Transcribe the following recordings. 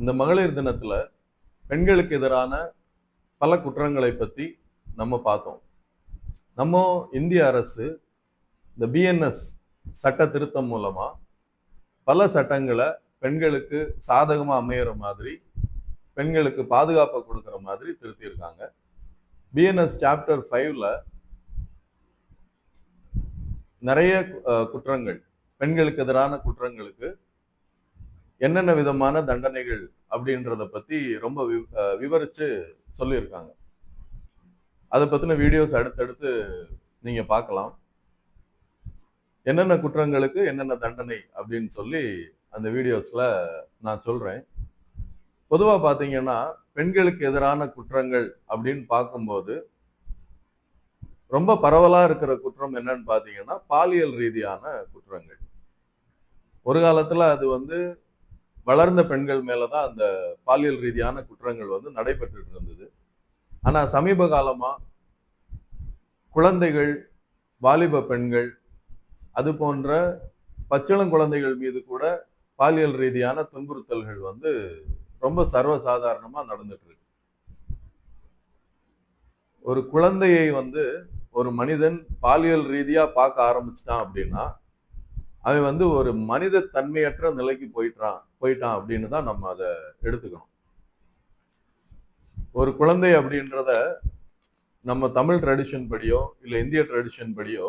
இந்த மகளிர் தினத்துல பெண்களுக்கு எதிரான பல குற்றங்களை பத்தி நம்ம பார்த்தோம். நம்ம இந்திய அரசு இந்த பிஎன்எஸ் சட்ட திருத்தம் மூலமா பல சட்டங்களை பெண்களுக்கு சாதகமா அமையிற மாதிரி பெண்களுக்கு பாதுகாப்பை கொடுக்குற மாதிரி திருத்தியிருக்காங்க. பிஎன்எஸ் சாப்டர் ஃபைவ்ல நிறைய குற்றங்கள் பெண்களுக்கு எதிரான குற்றங்களுக்கு என்னென்ன விதமான தண்டனைகள் அப்படின்றத பத்தி ரொம்ப வி- விவரிச்சு சொல்லியிருக்காங்க. அதை பத்தின வீடியோஸ் அடுத்தடுத்து நீங்க பார்க்கலாம் என்னென்ன குற்றங்களுக்கு என்னென்ன தண்டனை அப்படின்னு சொல்லி அந்த வீடியோஸ்ல நான் சொல்றேன். பொதுவா பாத்தீங்கன்னா பெண்களுக்கு எதிரான குற்றங்கள் அப்படின்னு பார்க்கும்போது ரொம்ப பரவலா இருக்கிற குற்றம் என்னன்னு பாத்தீங்கன்னா பாலியல் ரீதியான குற்றங்கள். ஒரு காலத்துல அது வந்து வளர்ந்த பெண்கள் மேலே தான் அந்த பாலியல் ரீதியான குற்றங்கள் வந்து நடைபெற்றுட்டு இருந்தது. ஆனால் சமீப காலமாக குழந்தைகள் வாலிப பெண்கள் அது போன்ற பச்சிளம் குழந்தைகள் மீது கூட பாலியல் ரீதியான துன்புறுத்தல்கள் வந்து ரொம்ப சர்வசாதாரணமாக நடந்துட்டு இருக்கு. ஒரு குழந்தையை வந்து ஒரு மனிதன் பாலியல் ரீதியாக பார்க்க ஆரம்பிச்சிட்டான் அப்படின்னா அவன் வந்து ஒரு மனித தன்மையற்ற நிலைக்கு போயிட்டான் போயிட்டான் அப்படின்னு தான் நம்ம அதை எடுத்துக்கணும். ஒரு குழந்தை அப்படின்றத நம்ம தமிழ் ட்ரெடிஷன் படியோ இல்லை இந்திய ட்ரெடிஷன் படியோ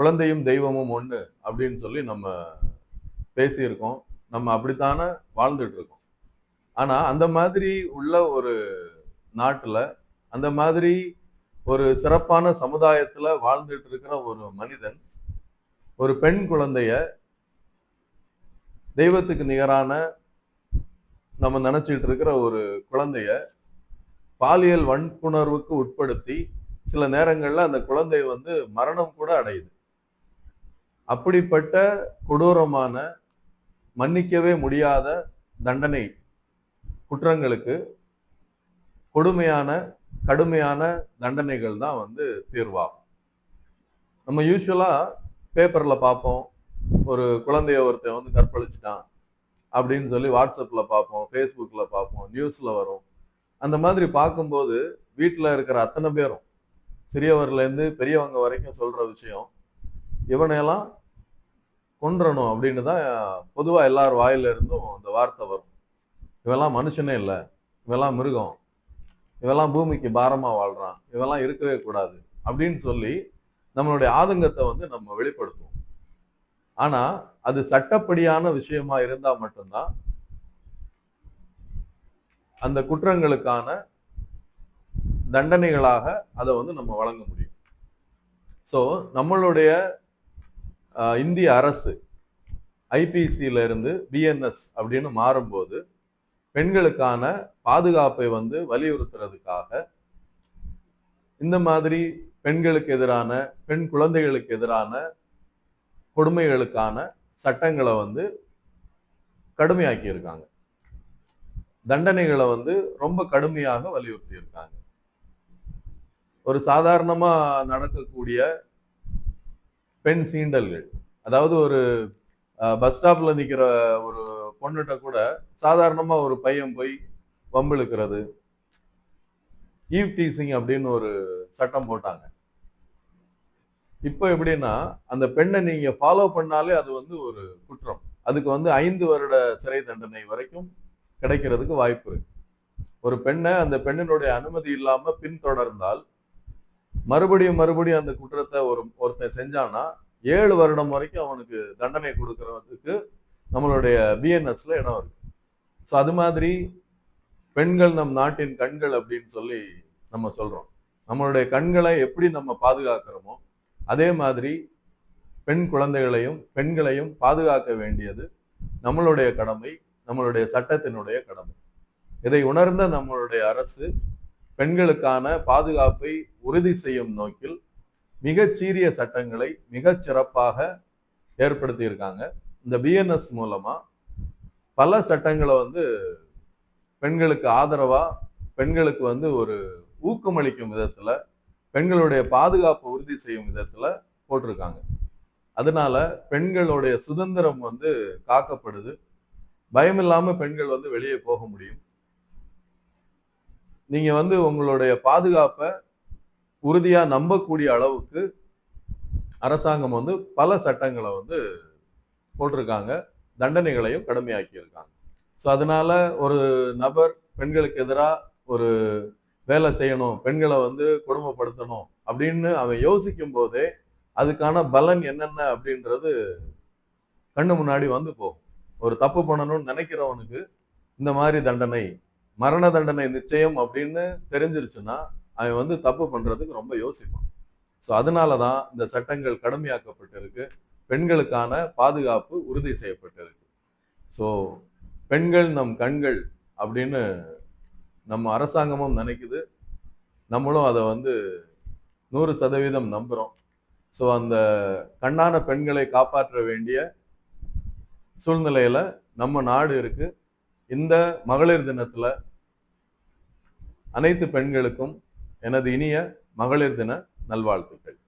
குழந்தையும் தெய்வமும் ஒன்று அப்படின்னு சொல்லி நம்ம பேசியிருக்கோம். நம்ம அப்படித்தானே வாழ்ந்துட்டு இருக்கோம் ஆனால் அந்த மாதிரி உள்ள ஒரு நாட்டில் அந்த மாதிரி ஒரு சிறப்பான சமுதாயத்தில் வாழ்ந்துட்டு இருக்கிற ஒரு மனிதன் ஒரு பெண் குழந்தைய தெய்வத்துக்கு நிகரான நம்ம நினச்சிட்டு இருக்கிற ஒரு குழந்தைய பாலியல் வன்புணர்வுக்கு உட்படுத்தி சில நேரங்களில் அந்த குழந்தை வந்து மரணம் கூட அடையுது. அப்படிப்பட்ட கொடூரமான மன்னிக்கவே முடியாத தண்டனை குற்றங்களுக்கு கொடுமையான கடுமையான தண்டனைகள் தான் வந்து தீர்வாகும். நம்ம யூஸ்வலாக பேப்பரில் பார்ப்போம் ஒரு குழந்தைய ஒருத்தன் வந்து கற்பழிச்சிட்டான் அப்படின்னு சொல்லி வாட்ஸ்அப்பில் பார்ப்போம் ஃபேஸ்புக்கில் பார்ப்போம் நியூஸில் வரும். அந்த மாதிரி பார்க்கும்போது வீட்டில் இருக்கிற அத்தனை பேரும் சிறியவர்லேருந்து பெரியவங்க வரைக்கும் சொல்கிற விஷயம் இவனையெல்லாம் கொன்றணும் அப்படின்னு தான் பொதுவாக எல்லார் வாயிலிருந்தும் அந்த வார்த்தை வரும். இவெல்லாம் மனுஷனே இல்லை இவெல்லாம் மிருகம் இவெல்லாம் பூமிக்கு பாரமாக வாழ்கிறான் இவெல்லாம் இருக்கவே கூடாது அப்படின்னு சொல்லி நம்மளுடைய ஆதங்கத்தை வந்து நம்ம வெளிப்படுத்துவோம். ஆனா அது சட்டப்படியான விஷயமா இருந்தா மட்டும்தான் அந்த குற்றங்களுக்கான தண்டனைகளாக அதை வந்து நம்ம வழங்க முடியும். ஸோ நம்மளுடைய இந்திய அரசு ஐபிசியில இருந்து பிஎன்எஸ் அப்படின்னு மாறும்போது பெண்களுக்கான பாதுகாப்பை வந்து வலியுறுத்துறதுக்காக இந்த மாதிரி பெண்களுக்கு எதிரான பெண் குழந்தைகளுக்கு எதிரான கொடுமைகளுக்கான சட்டங்களை வந்து கடுமையாக்கி இருக்காங்க தண்டனைகளை வந்து ரொம்ப கடுமையாக வலியுறுத்தி இருக்காங்க ஒரு சாதாரணமா நடக்கக்கூடிய பெண் சீண்டல்கள் அதாவது ஒரு பஸ் ஸ்டாப்ல நிக்கிற ஒரு பொண்ணுகிட்ட கூட சாதாரணமா ஒரு பையன் போய் வம்பிழுக்கிறது ஈவ் டீசிங் அப்படின்னு ஒரு சட்டம் போட்டாங்க. இப்போ எப்படின்னா அந்த பெண்ணை நீங்க ஃபாலோ பண்ணாலே அது வந்து ஒரு குற்றம். அதுக்கு வந்து ஐந்து வருட சிறை தண்டனை வரைக்கும் கிடைக்கிறதுக்கு வாய்ப்பு இருக்கு. ஒரு பெண்ணை அந்த பெண்ணினுடைய அனுமதி இல்லாம பின்தொடர்ந்தால் மறுபடியும் மறுபடியும் அந்த குற்றத்தை ஒரு ஒருத்தன் செஞ்சானா ஏழு வருடம் வரைக்கும் அவனுக்கு தண்டனை கொடுக்கறதுக்கு நம்மளுடைய பிஎன்எஸ்ல இடம் இருக்கு. ஸோ அது மாதிரி பெண்கள் நம் நாட்டின் கண்கள் அப்படின்னு சொல்லி நம்ம சொல்றோம். நம்மளுடைய கண்களை எப்படி நம்ம பாதுகாக்கிறோமோ அதே மாதிரி பெண் குழந்தைகளையும் பெண்களையும் பாதுகாக்க வேண்டியது நம்மளுடைய கடமை நம்மளுடைய சட்டத்தினுடைய கடமை. இதை உணர்ந்த நம்மளுடைய அரசு பெண்களுக்கான பாதுகாப்பை உறுதி செய்யும் நோக்கில் மிகச்சீரிய சட்டங்களை மிகச் சிறப்பாக ஏற்படுத்தியிருக்காங்க. இந்த பிஎன்எஸ் மூலமா பல சட்டங்களை வந்து பெண்களுக்கு ஆதரவா பெண்களுக்கு வந்து ஒரு ஊக்கமளிக்கும் விதத்துல பெண்களுடைய பாதுகாப்பை உறுதி செய்யும் விதத்துல போட்டிருக்காங்க. அதனால பெண்களுடைய சுதந்திரம் வந்து காக்கப்படுது. பயம் இல்லாம பெண்கள் வந்து வெளியே போக முடியும். நீங்க வந்து உங்களுடைய பாதுகாப்பை உறுதியா நம்பக்கூடிய அளவுக்கு அரசாங்கம் வந்து பல சட்டங்களை வந்து போட்டிருக்காங்க. தண்டனைகளையும் கடுமையாக்கி இருக்காங்க ஸோ அதனால ஒரு நபர் பெண்களுக்கு எதிராக ஒரு வேலை செய்யணும் பெண்களை வந்து குடும்பப்படுத்தணும் அப்படின்னு அவன் யோசிக்கும் போதே அதுக்கான பலன் என்னென்ன அப்படின்றது கண்ணு முன்னாடி வந்து போகும். ஒரு தப்பு பண்ணணும்னு நினைக்கிறவனுக்கு இந்த மாதிரி தண்டனை மரண தண்டனை நிச்சயம் அப்படின்னு தெரிஞ்சிருச்சுன்னா அவன் வந்து தப்பு பண்றதுக்கு ரொம்ப யோசிப்பான். ஸோ அதனால தான் இந்த சட்டங்கள் கடுமையாக்கப்பட்டிருக்கு. பெண்களுக்கான பாதுகாப்பு உறுதி செய்யப்பட்டிருக்கு. ஸோ பெண்கள் நம் கண்கள் அப்படின்னு நம்ம அரசாங்கமும் நினைக்குது. நம்மளும் அதை வந்து நூறு சதவீதம் நம்புகிறோம் ஸோ அந்த கண்ணான பெண்களை காப்பாற்ற வேண்டிய சூழ்நிலையில நம்ம நாடு இருக்கு. இந்த மகளிர் தினத்தில் அனைத்து பெண்களுக்கும் எனது இனிய மகளிர் தின நல்வாழ்த்துக்கள்.